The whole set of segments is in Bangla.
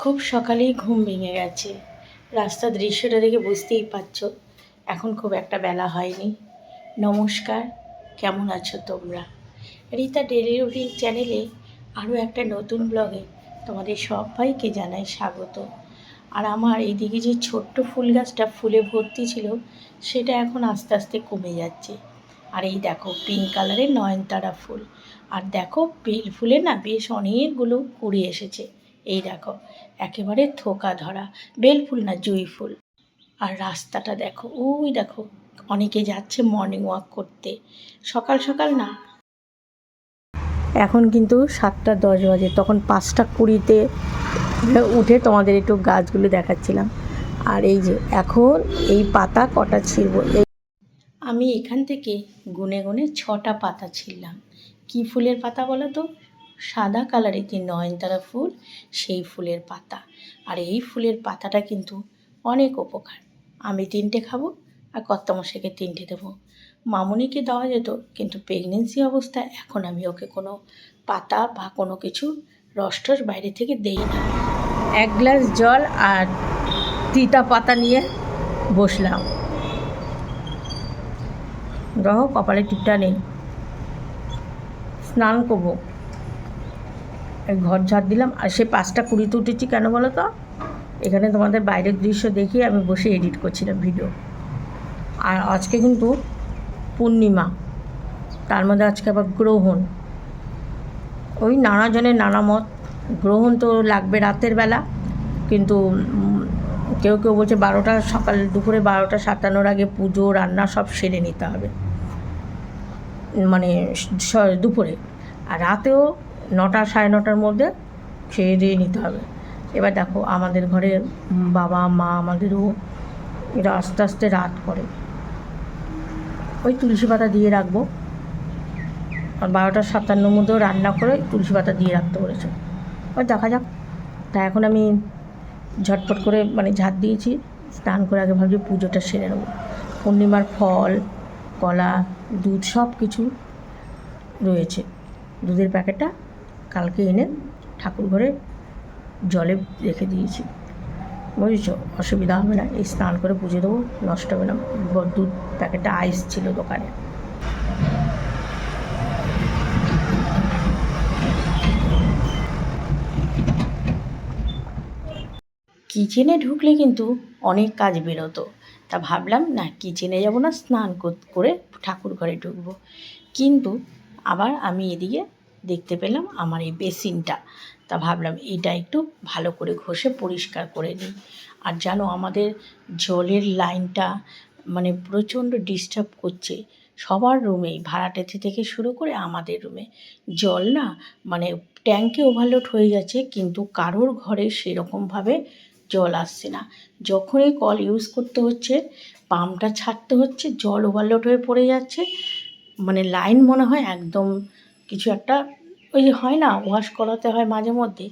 খুব সকালেই ঘুম ভেঙে গেছে। রাস্তার দৃশ্যটা দেখে বুঝতেই পারছ, এখন খুব একটা বেলা হয়নি। নমস্কার, কেমন আছো তোমরা? রীতা ডেলি রুটিন চ্যানেলে আরও একটা নতুন ব্লগে তোমাদের সবাইকে জানাই স্বাগত। আর আমার এইদিকে যে ছোট্ট ফুল গাছটা ফুলে ভর্তি ছিল, সেটা এখন আস্তে আস্তে কমে যাচ্ছে। আর এই দেখো, পিঙ্ক কালারের নয়নতারা ফুল। আর দেখো, বেল ফুলে না বেশ অনেকগুলো কুড়ি এসেছে। এই দেখো, একেবারে থোকা ধরা, বেল ফুল না জুঁই ফুল। আর রাস্তাটা দেখো, ওই দেখো, অনেকে যাচ্ছে মর্নিং ওয়াক করতে। সকাল সকাল না। এখন কিন্তু সাতটা দশ বাজে, তখন পাঁচটা কুড়িতে উঠে তোমাদের একটু গাছগুলো দেখাচ্ছিলাম। আর এই যে, এখন এই পাতা কটা ছিঁড়ব? আমি এখান থেকে গুনে গুনে ছটা পাতা ছিঁড়লাম। কি ফুলের পাতা বলো তো? সাদা কালারের যে নয়নতারা ফুল, সেই ফুলের পাতা। আর এই ফুলের পাতাটা কিন্তু অনেক উপকার। আমি তিনটে খাব আর কর্তামশাইকে তিনটে দেবো। মামুনিকে দেওয়া যেত, কিন্তু প্রেগনেন্সি অবস্থায় এখন আমি ওকে কোনো পাতা বা কোনো কিছু রস টস বাইরে থেকে দেই না। এক গ্লাস জল আর তিতা পাতা নিয়ে বসলাম। রহ কপালে টিপটা নেই। স্নান করব। ঘর ঝাড় দিলাম, আর সে পাঁচটা কুড়িতে উঠেছি কেন বলো তো? এখানে তোমাদের বাইরের দৃশ্য দেখিয়ে আমি বসে এডিট করছিলাম ভিডিও আর আজকে কিন্তু পূর্ণিমা, তার মধ্যে আজকে আবার গ্রহণ। ওই নানাজনের নানা মত, গ্রহণ তো লাগবে রাতের বেলা, কিন্তু কেউ কেউ বলছে বারোটা সকাল, দুপুরে বারোটা সাতানোর আগে পুজো, রান্না সব সেরে নিতে হবে। মানে দুপুরে। আর রাতেও নটা, সাড়ে নটার মধ্যে খেয়ে দিয়ে নিতে হবে। এবার দেখো, আমাদের ঘরে বাবা, মা আমাদেরও এরা আস্তে আস্তে রাত করে। ওই তুলসী পাতা দিয়ে রাখব। আর বারোটা সাতান্নর মধ্যেও রান্না করে তুলসী পাতা দিয়ে রাখতে বলেছে। ওই দেখা যাক। তা এখন আমি ঝটপট করে মানে ঝাঁট দিয়েছি, স্নান করে আগে ভাবছি পুজোটা সেরে নেব। পূর্ণিমার ফল, কলা, দুধ সব কিছু রয়েছে। দুধের প্যাকেটটা কালকে এনে ঠাকুর ঘরে জলে রেখে দিয়েছি। বুঝেছ? অসুবিধা হবে না। এই স্নান করে পুজো দেবো, নষ্ট হবে না। দুধ প্যাকেটটা আইস ছিল দোকানে। কিচেনে ঢুকলে কিন্তু অনেক কাজ বেরোতো। তা ভাবলাম, না, কিচেনে যাব না, স্নান করে ঠাকুর ঘরে ঢুকবো। কিন্তু আবার আমি এদিকে দেখতে পেলাম আমার এই বেসিনটা। তা ভাবলাম এটা একটু ভালো করে ঘষে পরিষ্কার করে নিই। আর জানো আমাদের জলের লাইনটা মানে প্রচণ্ড ডিস্টার্ব করছে সবার রুমেই ভাড়াটেতে থেকে শুরু করে আমাদের রুমে। জল না মানে ট্যাঙ্কে ওভারলোড হয়ে যাচ্ছে কিন্তু কারোর ঘরে সেরকমভাবে জল আসছে না। যখনই কল ইউজ করতে হচ্ছে, পাম্পটা ছাড়তে হচ্ছে, জল ওভারলোড হয়ে পড়ে যাচ্ছে। মানে লাইন মনে হয় একদম কিছু একটা, ওই যে হয় না, ওয়াশ করাতে হয় মাঝে মধ্যে।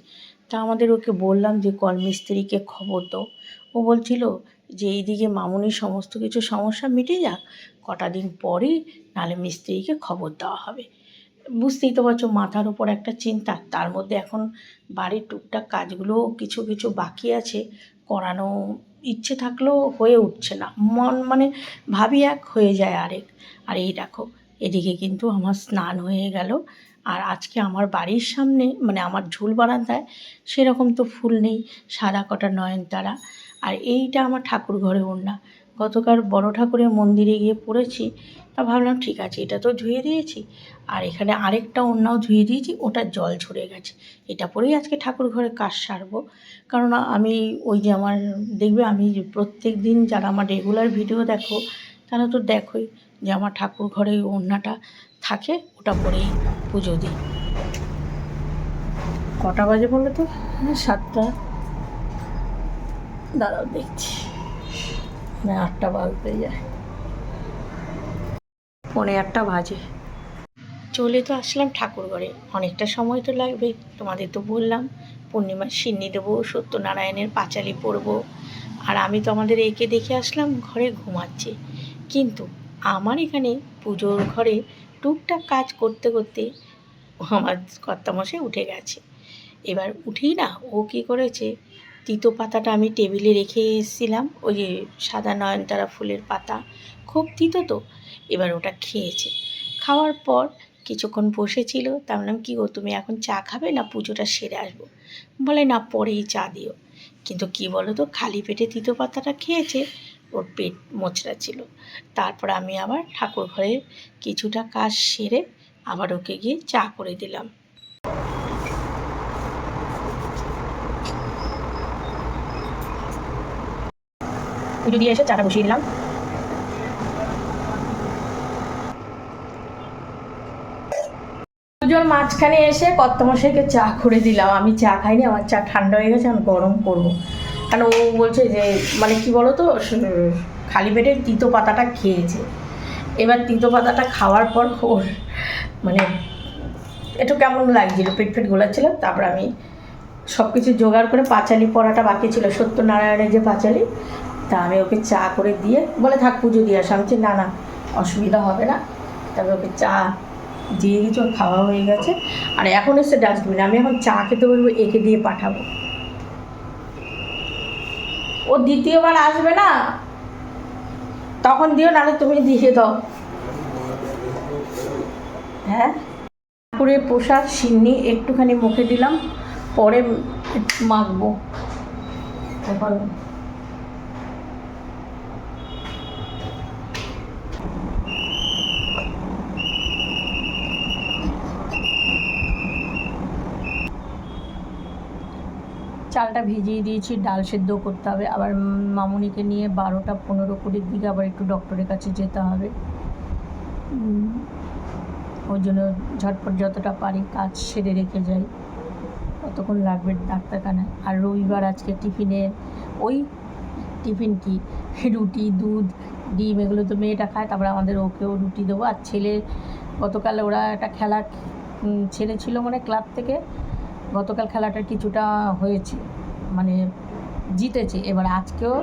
তা আমাদের ওকে বললাম যে, কল মিস্ত্রিকে খবর দাও ও বলছিল যে, এইদিকে মামুনির সমস্ত কিছু সমস্যা মিটে যাক, কটা দিন পরেই নাহলে মিস্ত্রিকে খবর দেওয়া হবে। বুঝতেই তো পারছ, মাথার উপর একটা চিন্তা। তার মধ্যে এখন বাড়ির টুকটাক কাজগুলোও কিছু কিছু বাকি আছে। করানো ইচ্ছে থাকলেও হয়ে উঠছে না। মন মানে ভাবি এক হয়ে যায় আরেক। আর এই দেখো এদিকে কিন্তু আমার স্নান হয়ে গেল। আর আজকে আমার বাড়ির সামনে মানে আমার ঝুল বারান্দায় সেরকম তো ফুল নেই, সাদা কটা নয়নতারা। আর এইটা আমার ঠাকুর ঘরে ওড়না। গতকাল বড় ঠাকুরের মন্দিরে গিয়ে পড়েছি, তা ভাবলাম ঠিক আছে, এটা তো ধুয়ে দিয়েছি। আর এখানে আরেকটা ওড়নাও ধুয়ে দিয়েছি, ওটা জল ঝরে গেছে। এটা পরেই আজকে ঠাকুর ঘরে কাজ সারবো। কারণ আমি ওই যে আমার, দেখবে আমি প্রত্যেক দিন যারা আমার রেগুলার ভিডিও দেখো, তারা তো দেখোই। যে আমার ঠাকুর ঘরে ওড়নাটা থাকে, ওটা পরেই পুজো দিই। কটা বাজে বলো তো? সাতটা। দাঁড়াও দেখছি। না আটটা বাজতে যায়। পৌনে আটটা বাজে। চলে তো আসলাম ঠাকুর ঘরে। অনেকটা সময় তো লাগবে, তোমাদের তো বললাম। পূর্ণিমার সিন্নি দেবো, সত্যনারায়ণের পাঁচালি পরবো। আর আমি তো আমাদের একে দেখে আসলাম ঘরে ঘুমাচ্ছে। কিন্তু আমার এখানে পুজোর ঘরে টুকটাক কাজ করতে করতে আমার কর্তামশাই উঠে গেছে। এবার উঠেই না ও কী করেছে, তিতো পাতাটা আমি টেবিলে রেখে এসেছিলাম, ওই যে সাদা নয়নতারা ফুলের পাতা, খুব তিতো তো, এবার ওটা খেয়েছে। খাওয়ার পর কিছুক্ষণ বসেছিল, তা বললাম কী গো, তুমি এখন চা খাবে না পুজোটা সেরে আসব? বলে, না, পরেই চা দিও। কিন্তু কি বলো তো খালি পেটে তিতো পাতাটা খেয়েছে ওর পেট মোচড়া ছিল। তারপর আমি আবার ঠাকুর ঘরে কিছুটা কাজ সেরে আবার ওকে গিয়ে চা করে দিলাম। পুজো দিয়ে এসে চাটা বসিয়ে দিলাম। পুজোর মাঝখানে এসে কর্তমশাইকে চা করে দিলাম। আমি চা খাইনি, আমার চা ঠান্ডা হয়ে গেছে, আমি গরম করব। কারণ ও বলছে যে মানে কি বলো তো খালি পেটে তিতো পাতাটা খেয়েছে। এবার তিতো পাতাটা খাওয়ার পর ওর মানে একটু কেমন লাগছিল, পেট ফেট গোলাচ্ছিল তারপর আমি সব কিছু জোগাড় করে পাঁচালি পড়াটা বাকি ছিল, সত্যনারায়ণের যে পাঁচালি, তা আমি ওকে চা করে দিয়ে, বলে থাক পুজো দিয়ে আসা। আমি না না, অসুবিধা হবে না। তারপর ওকে চা দিয়ে কিছু খাওয়া হয়ে গেছে। আর এখন এসে ডাস্টবিন আমি এখন চা খেতে বলব, একে দিয়ে পাঠাবো। ও দ্বিতীয়বার আসবে না, তখন দিও, নাহলে তুমি দিয়ে দাও। হ্যাঁ? ঠাকুরের প্রসাদ, সিন্নি, একটুখানি মুখে দিলাম, পরে মাখবো। চালটা ভিজিয়ে দিয়েছি, ডাল সেদ্ধ করতে হবে। আবার মামুনিকে নিয়ে বারোটা পনেরো কুড়ির দিকে আবার একটু ডক্টরের কাছে যেতে হবে। ওই জন্য ঝটপট যতটা পারি কাজ সেরে রেখে যাই। কতক্ষণ লাগবে ডাক্তারখানায়। আর রবিবার আজকে টিফিনে ওই টিফিন কি? রুটি, দুধ, ডিম এগুলো তো মেয়েটা খায়, তারপরে আমাদের ওকেও রুটি দেবো। আর ছেলে, গতকাল ওরা একটা খেলা ছেলে ছিল মানে ক্লাব থেকে। গতকাল খেলাটা কিছুটা হয়েছে মানে জিতেছে। এবার আজকেও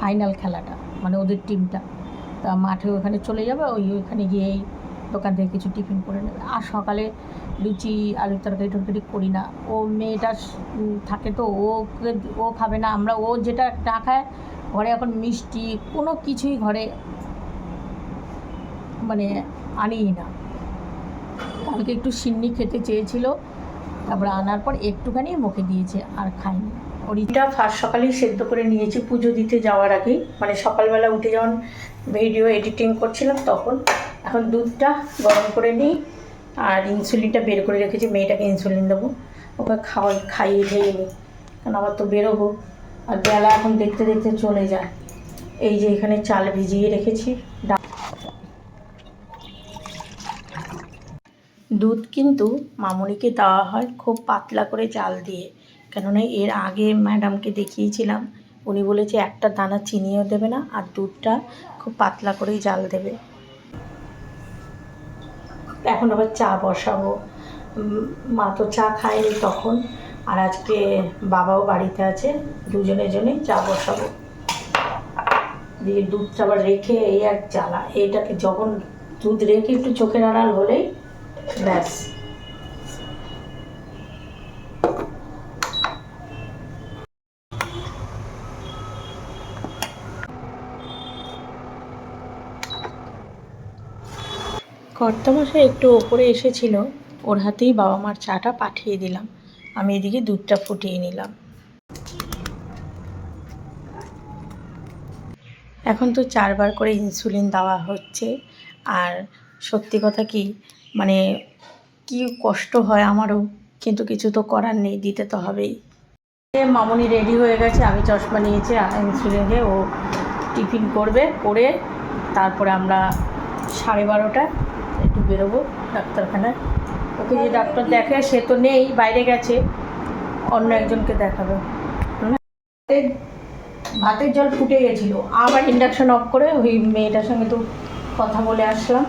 ফাইনাল খেলাটা মানে ওদের টিমটা তা মাঠে ওখানে চলে যাবে, ওই ওইখানে গিয়েই দোকান থেকে কিছু টিফিন করে নেবে। আর সকালে লুচি, আলুর তরকারি টরকারি করি না। ও মেয়েটা থাকে তো ও ও খাবে না। আমরা ও যেটা না খায়, ঘরে এখন মিষ্টি, কোনো কিছুই ঘরে মানে আনিই না। কালকে একটু সিন্নি খেতে চেয়েছিল তারপরে আনার পর একটুখানি মুখে দিয়েছে আর খাইনি। ওরিটা ফার্স্ট সকালেই সেদ্ধ করে নিয়েছি, পুজো দিতে যাওয়ার আগেই। মানে সকালবেলা উঠে যখন ভিডিও এডিটিং করছিলাম তখন। এখন দুধটা গরম করে নিই আর ইনসুলিনটা বের করে রেখেছি, মেয়েটাকে ইনসুলিন দেবো। ওকে খাওয়াই, খাইয়ে খেয়ে নিই। কারণ আবার তো বেরোবো। আর বেলা এখন দেখতে দেখতে চলে যায়। এই যে এখানে চাল ভিজিয়ে রেখেছি। ডা- দুধ কিন্তু মামুনিকে দেওয়া হয় খুব পাতলা করে জাল দিয়ে। কেননা এর আগে ম্যাডামকে দেখিয়েছিলাম, উনি বলেছে একটা দানা চিনিও দেবে না আর দুধটা খুব পাতলা করেই জাল দেবে। এখন আবার চা বসাবো। মা তো চা খায়নি তখন, আর আজকে বাবাও বাড়িতে আছে, দুজনে জনেই চা বসাবো। দিয়ে দুধটা আবার রেখে এই এক জ্বালা এটাকে যখন দুধ রেখে একটু চোখের আড়াল হলেই ব্যাস। কর্তামশাই একটু ওপরে এসেছিল, ওর হাতেই বাবা মার চাটা পাঠিয়ে দিলাম। আমি এদিকে দুধটা ফুটিয়ে নিলাম। এখন তো চারবার করে ইনসুলিন দেওয়া হচ্ছে, আর সত্যি কথা কি মানে কি কষ্ট হয় আমারও, কিন্তু কিছু তো করার নেই, দিতে তো হবেই। মামনি রেডি হয়ে গেছে, আমি চশমা নিয়েছি ইনসুলিন ও টিফিন করবে, করে তারপরে আমরা সাড়ে বারোটা একটু বেরোবো ডাক্তারখানায়। ওকে যে ডাক্তার দেখে সে তো নেই, বাইরে গেছে, অন্য একজনকে দেখাবে। ভাতের জল ফুটে গেছিল, আবার ইন্ডাকশন অফ করে ওই মেয়েটার সঙ্গে তো কথা বলে আসলাম।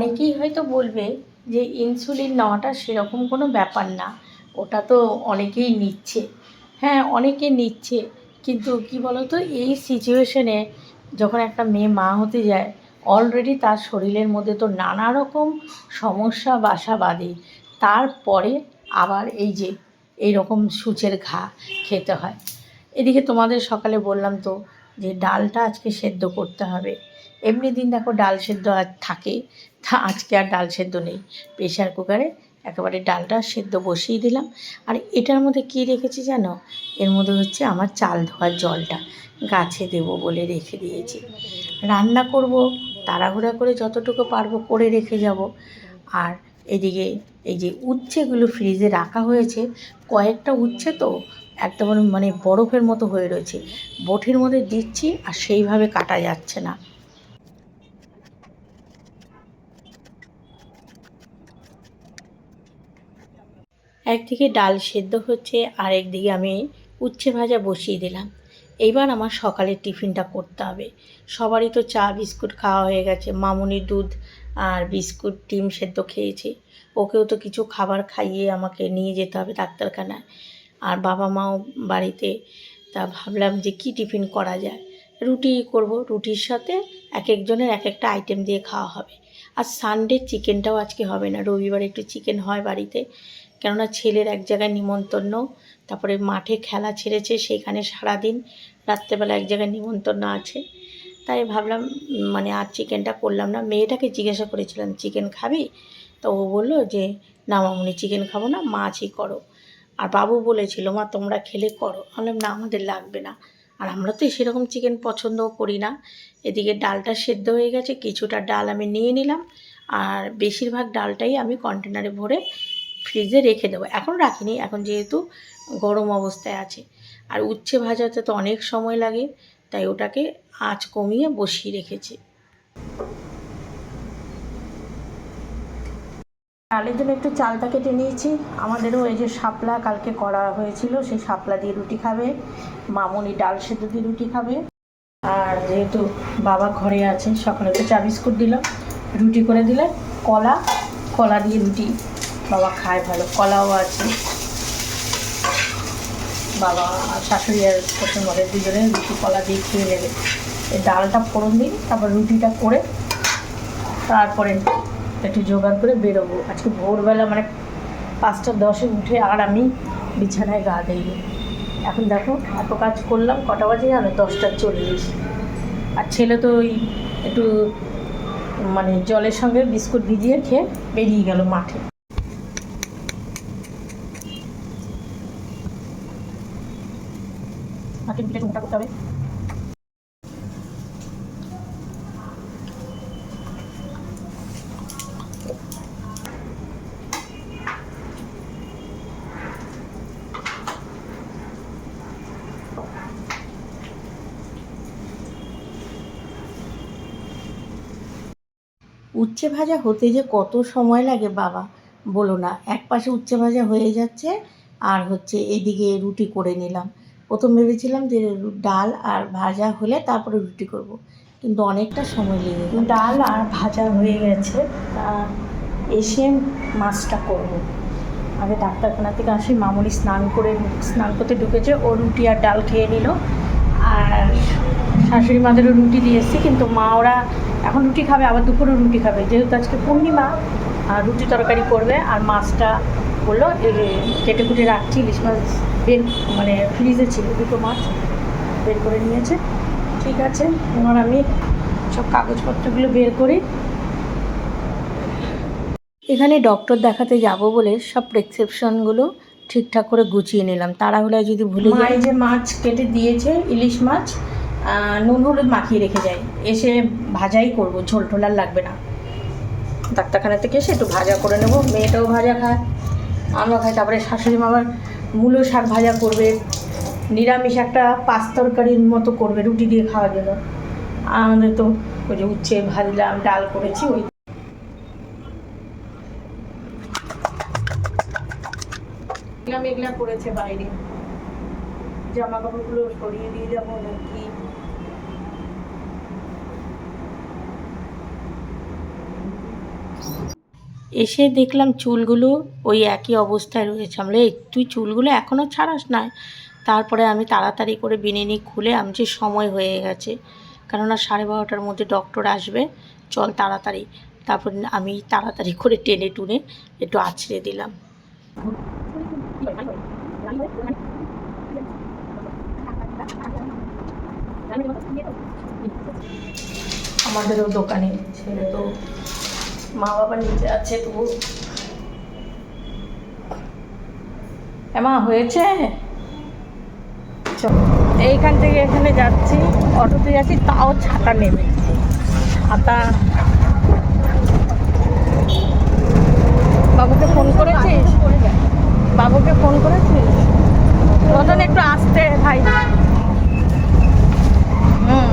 অনেকেই হয়তো বলবে যে ইনসুলিন নেওয়াটা সেরকম কোনো ব্যাপার না। ওটা তো অনেকেই নিচ্ছে। হ্যাঁ অনেকে নিচ্ছে। কিন্তু কি বলতো, এই সিচুয়েশনে যখন একটা মেয়ে মা হতে যায় অলরেডি তার শরীরের মধ্যে তো নানা রকম সমস্যা, বাসা বাঁধে। তারপরে আবার এই যে এই রকম সূচের ঘা খেতে হয়। এদিকে তোমাদের সকালে বললাম তো যে ডালটা আজকে সেদ্ধ করতে হবে। এমনি দিন দেখো ডাল সেদ্ধ আর থাকে। তা আজকে আর ডাল সেদ্ধ নেই। প্রেশার কুকারে একেবারে ডালটা সেদ্ধ বসিয়ে দিলাম। আর এটার মধ্যে কী রেখেছি জানো? এর মধ্যে হচ্ছে আমার চাল ধোয়ার জলটা। গাছে দেবো বলে রেখে দিয়েছি। রান্না করব, তাড়াহুড়া করে যতটুকু পারব করে রেখে যাব। আর এদিকে এই যে উচ্ছেগুলো ফ্রিজে রাখা হয়েছে, কয়েকটা উচ্ছে তো একদম মানে বরফের মতো হয়ে রয়েছে। বটির মধ্যে দিচ্ছি আর সেইভাবে কাটা যাচ্ছে না। একদিকে ডাল সেদ্ধ হচ্ছে আর একদিকে আমি উচ্ছে ভাজা বসিয়ে দিলাম। এইবার আমার সকালের টিফিনটা করতে হবে। সবারই তো চা, বিস্কুট খাওয়া হয়ে গেছে। মামুনি দুধ আর বিস্কুট ডিম সেদ্ধ খেয়েছে। ওকেও তো কিছু খাবার খাইয়ে আমাকে নিয়ে যেতে হবে ডাক্তারখানায়। আর বাবা মাও বাড়িতে, তা ভাবলাম যে কি টিফিন করা যায়? রুটি করব, রুটির সাথে এক একজনের এক একটা আইটেম দিয়ে খাওয়া হবে। আর সানডে চিকেনটাও আজকে হবে না। রবিবার একটু চিকেন হয় বাড়িতে। কেননা ছেলের এক জায়গায় নিমন্ত্রণ, তারপরে মাঠে খেলা ছেড়েছে সেইখানে সারাদিন, রাত্রেবেলা এক জায়গায় নিমন্ত্রণ আছে। তাই ভাবলাম মানে আর চিকেনটা করলাম না। মেয়েটাকে জিজ্ঞাসা করেছিলাম, চিকেন খাবি? তো ও বলল যে, না মামনি, চিকেন খাব না, মাছই করো। আর বাবু বলেছিল, মা, তোমরা খেলে করো। বললাম, না, আমাদের লাগবে না। আর আমরা তো সেরকম চিকেন পছন্দও করি না। এদিকে ডালটা সেদ্ধ হয়ে গেছে, কিছুটা ডাল আমি নিয়ে নিলাম। আর বেশিরভাগ ডালটাই আমি কন্টেনারে ভরে ফ্রিজে রেখে দেবো। এখন রাখিনি, এখন যেহেতু গরম অবস্থায় আছে। আর উচ্ছে ভাজাতে তো অনেক সময় লাগে, তাই ওটাকে আঁচ কমিয়ে বসিয়ে রেখেছি। ডালের জন্য একটু চালটা কেটে নিয়েছি। আমাদেরও এই যে শাপলা কালকে করা হয়েছিল, সেই শাপলা দিয়ে রুটি খাবে। মামনি ডাল সেদ্ধ দিয়ে রুটি খাবে। আর যেহেতু বাবা ঘরে আছেন, সকালে তো চা বিস্কুট দিলাম। রুটি করে দিলে কলা কলা দিয়ে রুটি বাবা খায় ভালো, কলাও আছে। বাবা শাশুড়ি আর শ্বশুর মধ্যে দুজনে রুটি, কলা দিয়ে খেয়ে নেবে। এই ডালটা ফোড়ন দিই তারপর রুটিটা করে তারপরে একটু জোগাড় করে বেরোবো। আজকে ভোরবেলা মানে পাঁচটা দশে উঠে আর আমি বিছানায় গা দিইনি। এখন দেখো, এত কাজ করলাম, কটা বাজে জানো? দশটা চল্লিশ। আর ছেলে তো ওই একটু মানে জলের সঙ্গে বিস্কুট ভিজিয়ে খেয়ে বেরিয়ে গেল মাঠে। পিঠে টুকটা করতে হবে। উচ্ছে ভাজা হতে যে কত সময় লাগে বাবা? বলো না এক পাশে উচ্ছে ভাজা হয়ে যাচ্ছে আর হচ্ছে এদিকে রুটি করে নিলাম। প্রথম ভেবেছিলাম যে ডাল আর ভাজা হলে তারপরে রুটি করব। কিন্তু অনেকটা সময় লেগে গেল ডাল আর ভাজা হয়ে গেছে, তা এসে মাছটা করব। আগে ডাক্তারখানা থেকে আসি, মামুনি স্নান করে, স্নান করতে ঢুকেছে, ও রুটি আর ডাল খেয়ে নিল আর শাশুড়ি মাদেরও রুটি দিয়ে এসেছি, কিন্তু মা ওরা এখন রুটি খাবে, আবার দুপুরে রুটি খাবে যেহেতু আজকে পূর্ণিমা, আর রুটি তরকারি করবে, আর মাছটা বলল কেটে কুটে রাখছি, ইলিশ মাছ বের মানে ফ্রিজে ছিল দুটো মাছ বের করে নিয়েছে। ঠিক আছে এবার আমি সব কাগজপত্রগুলো বের করি। এখানে ডক্টর দেখাতে যাব বলে সব প্রেসক্রিপশনগুলো ঠিকঠাক করে গুছিয়ে নিলাম। তাড়াহুড়ায় যদি ভুলে যাই। যে মাছ কেটে দিয়েছে ইলিশ মাছ নুন হলুদ মাখিয়ে রেখে যাই। এসে ভাজাই করব ঝোল টোল আর লাগবে না। ডাক্তারখানা থেকে এসে একটু ভাজা করে নেব। মেয়েটাও ভাজা খায় আমরা খাই তারপরে শাশুড়ি মা আবার মূলো শাক ভাজা করবে, নিরামিষ একটা পাঁচ তরকারির মতো করবে, রুটি দিয়ে খাওয়ার জন্য। আমাদের তো ওই যে উচ্ছে, ভাজলাম, ডাল করেছি, ওই মেঘলা করেছে বাইরে। জামা কাপড়গুলো সরিয়ে দিয়ে যাব নাকি এসে দেখলাম চুলগুলো ওই একই অবস্থায় রয়েছে। আমরা, এই, তুই চুলগুলো এখনও ছাড়াস না? তারপরে আমি তাড়াতাড়ি করে বিনিনি খুলে, আমি যে সময় হয়ে গেছে, কেননা সাড়ে বারোটার মধ্যে ডক্টর আসবে, চল তাড়াতাড়ি। তারপর আমি তাড়াতাড়ি করে টেনে টুনে একটু আছড়ে দিলাম। আমাদেরও দোকানে ছেলে তো মা বাবা নিচে আছে তবু এমা, হয়েছে? এইখান থেকে এখানে যাচ্ছি, অটোতে যাচ্ছি, তাও ছাতা নেবে ছাতা। বাবুকে ফোন করেছিস? বাবুকে ফোন করেছিস? রতন একটু আসতে, ভাই হুম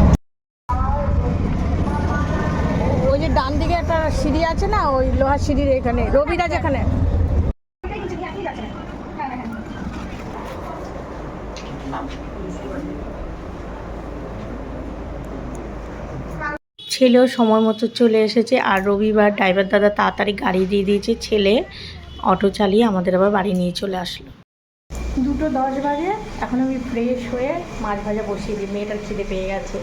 ওই যে ডান দিকে একটা সিঁড়ি আছে না ওই লোহার সিঁড়ির এখানে রবিরা যেখানে ছেলেও সময় মতো চলে এসেছে আর রবিবার ড্রাইভার দাদা তাড়াতাড়ি গাড়ি দিয়ে দিয়েছে ছেলে অটো চালিয়ে আমাদের আবার বাড়ি নিয়ে চলে আসলো। দুটো দশ বাজে এখন আমি ফ্রেশ হয়ে মাছ ভাজা বসিয়ে দিই মেয়েটার খিদে পেয়ে গেছে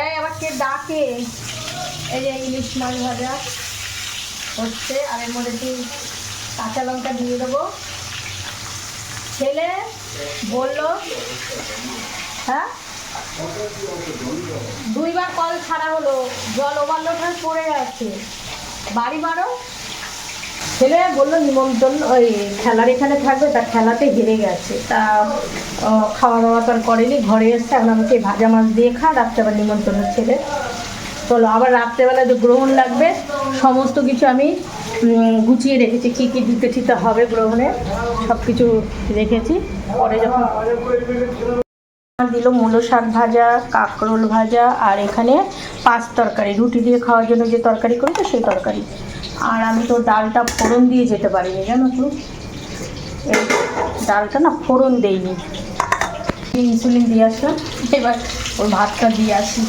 এই আবার কে ডাকে এই যে ইলিশ মাছ ভাজা হচ্ছে, আর এর মধ্যে একটু কাঁচা লঙ্কা দিয়ে দেবো। ছেলে বলল হ্যাঁ? দুইবার কল ছাড়া হলো, জল ওভারলোড হয়ে পড়ে যাচ্ছে বাড়ি মারো। ছেলে বলল, নিমন্ত্রণ ওই খেলার এখানে থাকবে, তা খেলাতে হেরে গেছে। তা খাওয়া দাওয়া তো আর করেনি, ঘরে এসছে এখন ভাজা মাছ দিয়ে খা রাত্রে আবার নিমন্ত্রণ ছেলে। চলো, আবার রাত্রেবেলা যে গ্রহণ লাগবে, সমস্ত কিছু আমি গুছিয়ে রেখেছি। কী কী দিতে ঠিতে হবে গ্রহণে সব কিছু রেখেছি। পরে যখন দিল মূলো শাক ভাজা, কাঁকরোল ভাজা, আর এখানে পাঁচ তরকারি। রুটি দিয়ে খাওয়ার জন্য যে তরকারি করেছে, সেই তরকারি। আর আমি তো ডালটা ফোড়ন দিয়ে যেতে পারিনি, জানো তো? এই ডালটা না ফোড়ন দেইনি। ইনসুলিন দিয়ে আসলাম, এবার ওর ভাতটা দিয়ে আসি।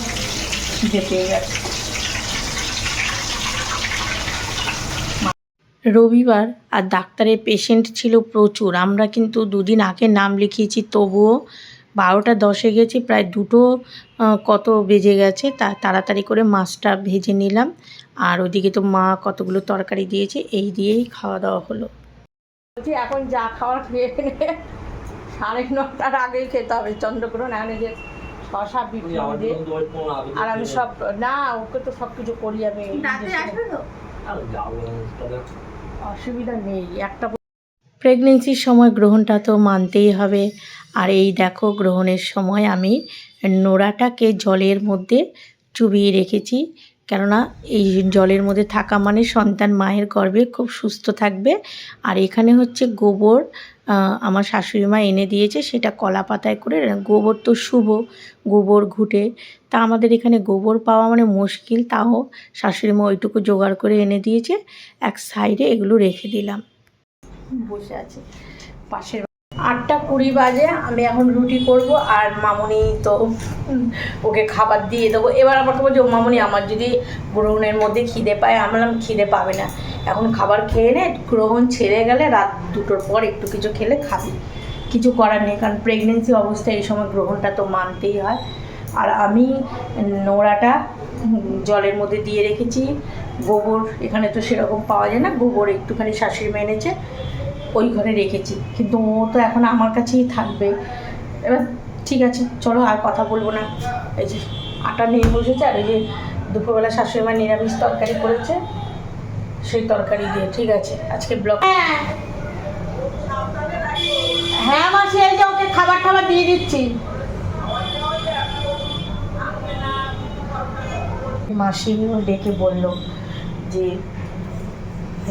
রবিবার আর ডাক্তারের পেশেন্ট ছিল প্রচুর। আমরা কিন্তু দুদিন আগে নাম লিখিয়েছি, তবুও বারোটা দশে গেছি, প্রায় দুটো কত বেজে গেছে, তা তাড়াতাড়ি করে মাছটা ভেজে নিলাম। আর ওদিকে তো মা কতগুলো তরকারি দিয়েছে, এই দিয়েই খাওয়া দাওয়া হলো। বলছি, এখন যা খাওয়ার খেয়ে সাড়ে নটার আগেই খেতে হবে। চন্দ্রগ্রহণ এখানে যে বিক্রি দিয়ে আর আমি সব না ওকে তো সব কিছু করি আমি। অসুবিধা নেই একটা প্রেগনেন্সির সময় গ্রহণটা তো মানতেই হবে। আর এই দেখো গ্রহণের সময় আমি নোড়াটাকে জলের মধ্যে চুবিয়ে রেখেছি। কেননা এই জলের মধ্যে থাকা মানে সন্তান মায়ের গর্ভে খুব সুস্থ থাকবে। আর এখানে হচ্ছে গোবর আমার শাশুড়ি মা এনে দিয়েছে, সেটা কলা পাতায় করে গোবর তো শুভ, গোবর ঘুটে। তা আমাদের এখানে গোবর পাওয়া মানে মুশকিল, তাও শাশুড়ি মা ওইটুকু জোগাড় করে এনে দিয়েছে, এক সাইডে এগুলো রেখে দিলাম। বসে আছে, পাশের আটটা কুড়ি বাজে, আমি এখন রুটি করব আর মামনি তো ওকে খাবার দিয়ে দেবো। এবার আমাকে বলছে, "ও মামনি, আমার যদি গ্রহণের মধ্যে খিদে পায়, আমি বললাম, খিদে পাবে না। এখন খাবার খেয়ে নে, গ্রহণ ছেড়ে গেলে রাত দুটোর পর একটু কিছু খেলে খাবি। কিছু করার নেই, কারণ প্রেগনেন্সি অবস্থায় এই সময় গ্রহণটা তো মানতেই হয়। আর আমি নোড়াটা জলের মধ্যে দিয়ে রেখেছি। গোবর, এখানে তো সেরকম পাওয়া যায় না, গোবর একটুখানি শাশুড়ি মা এনেছে। ওই ঘরে রেখেছি। কিন্তু ও তো এখন আমার কাছেই থাকবে। এবার ঠিক আছে চলো আর কথা বলব না। এই যে আটা নিয়ে বসেছে আর এই যে দুপুরবেলা শাশুড়ি মা নিরামিষ তরকারি করেছে সেই তরকারি দিয়ে ঠিক আছে আজকে ব্লগ। হ্যাঁ মাসি এই যে ওকে খাবার টাবার দিয়ে দিচ্ছি। মাসিও ডেকে বলল যে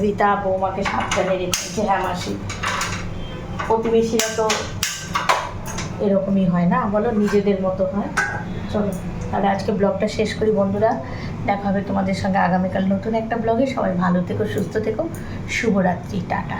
রীতা বৌমাকে সাবধানে রেখেছে হ্যাঁ মাসি। প্রতিবেশীরা তো এরকমই হয় না, বলো নিজেদের মতো হয়। চলো, তাহলে আজকে ব্লগটা শেষ করি বন্ধুরা। দেখা হবে তোমাদের সঙ্গে আগামীকাল নতুন একটা ব্লগে। সবাই ভালো থেকো, সুস্থ থেকো। শুভরাত্রি, টাটা।